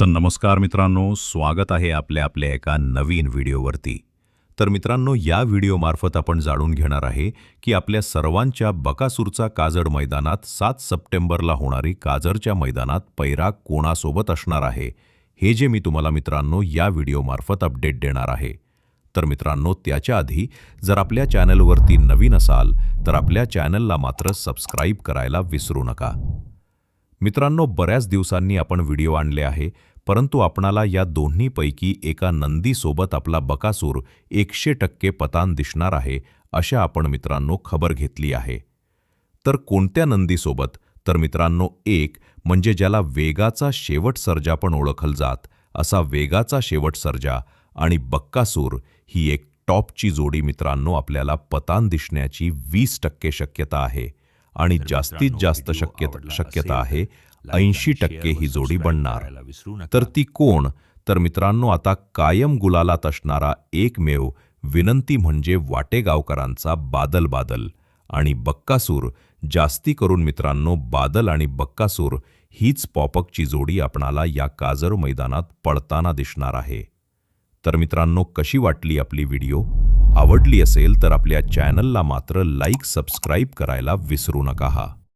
तर नमस्कार मित्रांनो स्वागत आहे आपल्या आपल्या एका नवीन व्हिडिओवरती. तर मित्रांनो या व्हिडिओमार्फत आपण जाणून घेणार आहे की आपल्या सर्वांच्या बकासूरचा काजड मैदानात सात सप्टेंबरला होणारी काजरच्या मैदानात पैरा कोणासोबत असणार आहे हे जे मी तुम्हाला मित्रांनो या व्हिडिओमार्फत अपडेट देणार आहे. तर मित्रांनो त्याच्या आधी जर आपल्या चॅनलवरती नवीन असाल तर आपल्या चॅनलला मात्र सबस्क्राईब करायला विसरू नका. मित्रांनो बऱ्याच दिवसांनी आपण व्हिडिओ आणले आहे परंतु आपणाला या दोन्हीपैकी एका नंदीसोबत आपला बकासूर एकशे टक्के पतान दिसणार आहे अशा आपण मित्रांनो खबर घेतली आहे. तर कोणत्या नंदीसोबत तर मित्रांनो एक म्हणजे ज्याला वेगाचा शेवट सर्जा पण ओळखल जात असा वेगाचा शेवट सर्जा आणि बक्कासूर ही एक टॉपची जोडी मित्रांनो आपल्याला पतान दिसण्याची वीस टक्के शक्यता आहे. आणि जास्तीत जास्त शक्यता शक्यता आहे ऐंशी टक्के ही जोडी बनणार. तर ती कोण? तर मित्रांनो आता कायम गुलालात असणारा एकमेव विनंती म्हणजे वाटेगावकरांचा बादल बादल आणि बक्कासूर. जास्ती करून मित्रांनो बादल आणि बक्कासूर हीच पॉपकची जोडी आपणाला या काजर मैदानात पडताना दिसणार आहे. तर मित्रांनो कशी वाटली आपली व्हिडिओ? आवडली असेल तर आपल्या चॅनलला मात्र लाईक सबस्क्राईब करायला विसरू नका हा.